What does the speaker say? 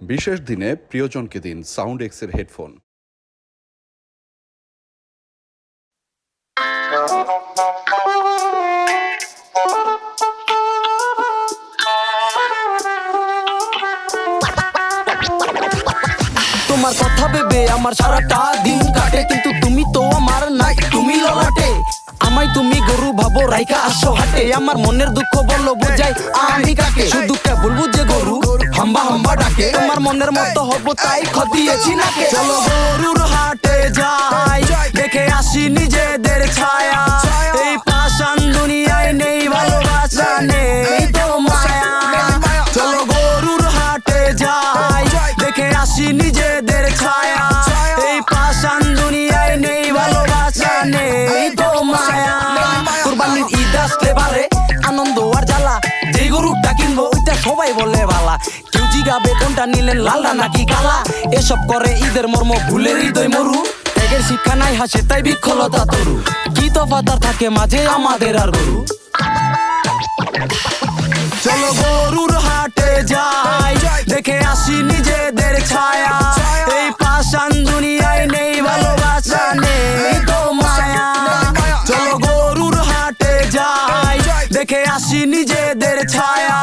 বিশেষ দিনে প্রিয়জনকে দিন সাউন্ড এক্সের হেডফোন। তোমার কথা ভেবে আমার সারাটা দিন কাটে, কিন্তু তুমি তো আমার নাই, তুমি ললাটে। আমায় তুমি গরু ভাবো রাইকা আসো হাটে, আমার মনের দুঃখ বলল বুঝাই আমি কাকে। শুধু কেবল হাম্বা ডাকে। তোমার মনের মতো হব তাই খতিয়েছি নাকে। চলো গরুর হাটে যাই, দেখে আসি নিজেদের ছায়া। এই পাষাণ দুনিয়ায় নেই ভালোবাসা, নেই তো মায়া। চলো গরুর হাটে যাই, দেখে আসি নিজেদের ছায়া। এই পাষাণ দুনিয়ায় নেই ভালোবাসা, নেই তো মায়া। কুরবানির ঈদ আসলে বারে, আনন্দ আর জ্বালা। যে গরুটা কিনবো, ওইটা সবাই বলে কেউ জিগাবে কোনটা নিলেন লালটা নাকি কালা? এসব করে ঈদের মর্ম ভুলের হৃদয় মরু। ত্যাগের শিক্ষা নাই হাসে, তাই বিক্ষলতা তরু। কি তফাতা থাকে মাঝে আমাদের আর গরু? চলো গরুর হাটে যাই, দেখে আসি নিজেদের ছায়া। এই পাষাণ দুনিয়ায় নেই, ভালোবাসা নেই তো মায়া। চলো গরুর হাটে যাই, দেখে আসি নিজেদের ছায়া।